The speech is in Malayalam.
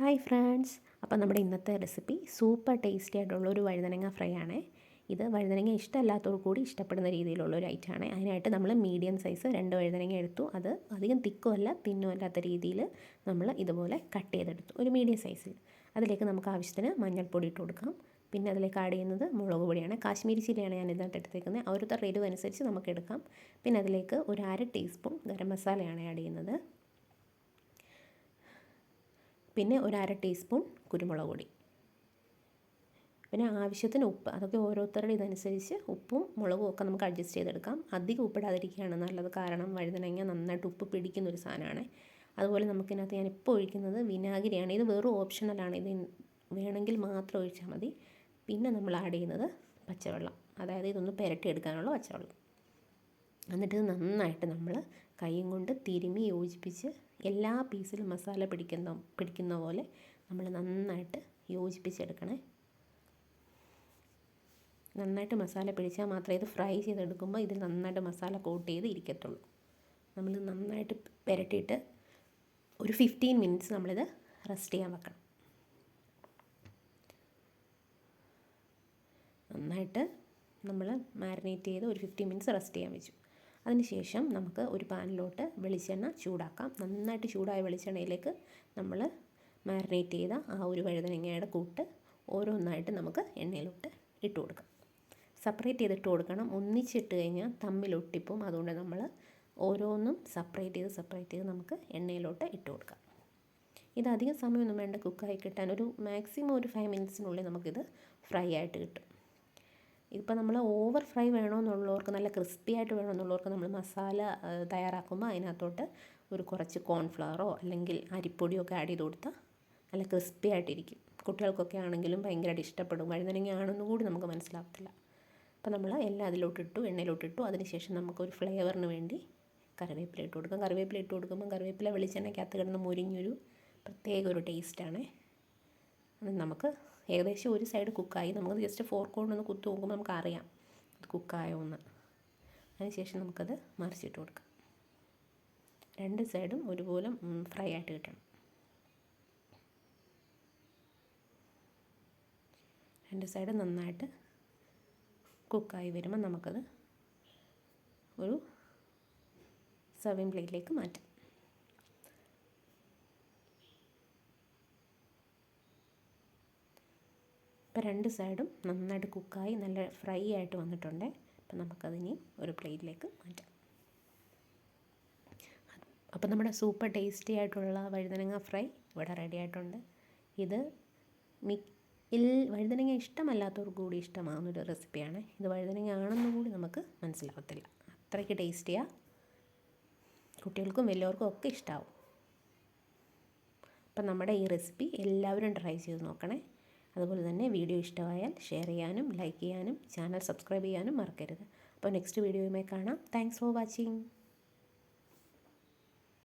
Hi friends. അപ്പോൾ നമ്മുടെ ഇന്നത്തെ റെസിപ്പി സൂപ്പർ ടേസ്റ്റി ആയിട്ടുള്ള ഒരു വഴുതനങ്ങ ഫ്രൈ ആണ്. ഇത് വഴുതനങ്ങ ഇഷ്ടമല്ലാത്തവർ കൂടി ഇഷ്ടപ്പെടുന്ന രീതിയിലുള്ള ഒരു ഐറ്റമാണ് അതിനായിട്ട് നമ്മൾ മീഡിയം സൈസ് രണ്ട് വഴുതനങ്ങ എടുത്തു. അത് അധികം തിക്കുമല്ല തിന്നും അല്ലാത്ത രീതിയിൽ നമ്മൾ ഇതുപോലെ കട്ട് ചെയ്തെടുത്തു. ഒരു മീഡിയം സൈസിൽ അതിലേക്ക് നമുക്ക് ആവശ്യത്തിന് മഞ്ഞൾപ്പൊടി ഇട്ട് കൊടുക്കാം. പിന്നെ അതിലേക്ക് ആഡ് ചെയ്യുന്നത് മുളക് പൊടിയാണ്. കാശ്മീരി ചില്ലിയാണ് ഞാൻ ഇതിനകത്ത് എടുത്തേക്കുന്നത്. ഓരോരുത്തരുടെ എരിവ് അനുസരിച്ച് നമുക്ക് എടുക്കാം. പിന്നെ അതിലേക്ക് ഒരു അര ടീസ്പൂൺ ഗരം മസാലയാണ് ആഡ് ചെയ്യുന്നത്. പിന്നെ ഒരു അര ടീസ്പൂൺ കുരുമുളക് പൊടി. പിന്നെ ആവശ്യത്തിന് ഉപ്പ് അതൊക്കെ ഓരോരുത്തരുടെ ഇതനുസരിച്ച് ഉപ്പും മുളകും ഒക്കെ നമുക്ക് അഡ്ജസ്റ്റ് ചെയ്തെടുക്കാം. അധികം ഉപ്പിടാതിരിക്കുകയാണ് നല്ലത്. കാരണം വഴുതനങ്ങ നന്നായിട്ട് ഉപ്പ് പിടിക്കുന്ന ഒരു സാധനമാണ്. അതുപോലെ നമുക്കിതിനകത്ത് ഞാൻ ഇപ്പോൾ ഒഴിക്കുന്നത് വിനാഗിരിയാണ്. ഇത് വെറും ഓപ്ഷണലാണ് ഇത് വേണമെങ്കിൽ മാത്രം ഒഴിച്ചാൽ മതി. പിന്നെ നമ്മൾ ആഡ് ചെയ്യുന്നത് പച്ചവെള്ളം. അതായത് ഇതൊന്ന് പുരട്ടിയെടുക്കാനുള്ള പച്ചവെള്ളം. എന്നിട്ട് നന്നായിട്ട് നമ്മൾ കൈയും കൊണ്ട് തിരുമി യോജിപ്പിച്ച് എല്ലാ പീസിലും മസാല പിടിക്കുന്ന പിടിക്കുന്ന പോലെ നമ്മൾ നന്നായിട്ട് യോജിപ്പിച്ചെടുക്കണേ. നന്നായിട്ട് മസാല പിടിച്ചാൽ മാത്രമേ ഇത് ഫ്രൈ ചെയ്തെടുക്കുമ്പോൾ ഇതിൽ നന്നായിട്ട് മസാല കോട്ട് ചെയ്ത് ഇരിക്കത്തുള്ളൂ. നമ്മൾ നന്നായിട്ട് പുരട്ടിയിട്ട് ഒരു ഫിഫ്റ്റീൻ മിനിറ്റ്സ് നമ്മളിത് റെസ്റ്റ് ചെയ്യാൻ വെക്കണം. നന്നായിട്ട് നമ്മൾ മാരിനേറ്റ് ചെയ്ത് ഒരു ഫിഫ്റ്റീൻ മിനിറ്റ്സ് റെസ്റ്റ് ചെയ്യാൻ വെച്ചു. അതിനുശേഷം നമുക്ക് ഒരു പാനിലോട്ട് വെളിച്ചെണ്ണ ചൂടാക്കാം. നന്നായിട്ട് ചൂടായ വെളിച്ചെണ്ണയിലേക്ക് നമ്മൾ മാരിനേറ്റ് ചെയ്ത ആ ഒരു വഴുതനങ്ങയുടെ കൂട്ട് ഓരോന്നായിട്ട് നമുക്ക് എണ്ണയിലോട്ട് ഇട്ട് കൊടുക്കാം. സെപ്പറേറ്റ് ചെയ്തിട്ട് കൊടുക്കണം. ഒന്നിച്ചിട്ട് കഴിഞ്ഞാൽ തമ്മിൽ ഒട്ടിപ്പും. അതുകൊണ്ട് നമ്മൾ ഓരോന്നും സെപ്പറേറ്റ് ചെയ്ത് സെപ്പറേറ്റ് ചെയ്ത് നമുക്ക് എണ്ണയിലോട്ട് ഇട്ട് കൊടുക്കാം. ഇത് അധികം സമയമൊന്നും വേണ്ട. കുക്കായി കിട്ടാൻ ഒരു മാക്സിമം ഒരു ഫൈവ് മിനിറ്റ്സിനുള്ളിൽ നമുക്കിത് ഫ്രൈ ആയിട്ട് കിട്ടും. ഇപ്പോൾ നമ്മൾ ഓവർ ഫ്രൈ വേണമെന്നുള്ളവർക്ക് നല്ല ക്രിസ്പി ആയിട്ട് വേണമെന്നുള്ളവർക്ക് നമ്മൾ മസാല തയ്യാറാക്കുമ്പോൾ അതിനകത്തോട്ട് ഒരു കുറച്ച് കോൺഫ്ലവറോ അല്ലെങ്കിൽ അരിപ്പൊടിയോ ഒക്കെ ആഡ് ചെയ്ത് കൊടുത്താൽ നല്ല ക്രിസ്പി ആയിട്ടിരിക്കും. കുട്ടികൾക്കൊക്കെ ആണെങ്കിലും ഭയങ്കരമായിട്ട് ഇഷ്ടപ്പെടും. വഴുതനങ്ങ ആണെന്ന് കൂടി നമുക്ക് മനസ്സിലാവത്തില്ല. അപ്പോൾ നമ്മൾ എല്ലാം അതിലോട്ടിട്ടു എണ്ണയിലോട്ടിട്ടു അതിനുശേഷം നമുക്കൊരു ഫ്ലേവറിന് വേണ്ടി കറിവേപ്പില ഇട്ട് കൊടുക്കാം. കറിവേപ്പില ഇട്ട് കൊടുക്കുമ്പോൾ കറിവേപ്പില വെളിച്ചെണ്ണയ്ക്കകത്ത് കിടന്ന് മുരിഞ്ഞൊരു പ്രത്യേക ഒരു ടേസ്റ്റാണ്. നമുക്ക് ഏകദേശം ഒരു സൈഡ് കുക്കായി നമുക്ക് ജസ്റ്റ് ഫോർക്ക് ഒന്ന് കുത്തു നോക്കുമ്പോൾ നമുക്ക് അറിയാം ഇത് കുക്കായോ എന്ന്. അതിനുശേഷം നമുക്കത് മറിച്ചിട്ട് കൊടുക്കാം. രണ്ട് സൈഡും ഒരുപോലെ ഫ്രൈ ആയിട്ട് കിട്ടണം. രണ്ട് സൈഡ് നന്നായിട്ട് കുക്കായി വരുമ്പോൾ നമുക്കത് ഒരു സർവിംഗ് പ്ലേറ്റിലേക്ക് മാറ്റാം. ഇപ്പോൾ രണ്ട് സൈഡും നന്നായിട്ട് കുക്കായി നല്ല ഫ്രൈ ആയിട്ട് വന്നിട്ടുണ്ട്. അപ്പം നമുക്കതിനി ഒരു പ്ലേറ്റിലേക്ക് മാറ്റാം. അപ്പോൾ നമ്മുടെ സൂപ്പർ ടേസ്റ്റി ആയിട്ടുള്ള വഴുതനങ്ങ ഫ്രൈ ഇവിടെ റെഡി ആയിട്ടുണ്ട്. ഇത് മി വഴുതനങ്ങ ഇഷ്ടമല്ലാത്തവർക്ക് കൂടി ഇഷ്ടമാകുന്നൊരു റെസിപ്പിയാണ്. ഇത് വഴുതനങ്ങ ആണെന്ന് കൂടി നമുക്ക് മനസ്സിലാകത്തില്ല അത്രയ്ക്ക് ടേസ്റ്റിയാണ് കുട്ടികൾക്കും വലിയവർക്കും ഒക്കെ ഇഷ്ടമാവും അപ്പം നമ്മുടെ ഈ റെസിപ്പി എല്ലാവരും ട്രൈ ചെയ്ത് നോക്കണേ. അതുപോലെ തന്നെ വീഡിയോ ഇഷ്ടമായാൽ ഷെയർ ചെയ്യാനും ലൈക്ക് ചെയ്യാനും ചാനൽ സബ്സ്ക്രൈബ് ചെയ്യാനും മറക്കരുത്. അപ്പോൾ നെക്സ്റ്റ് വീഡിയോയുമായി കാണാം. Thanks for watching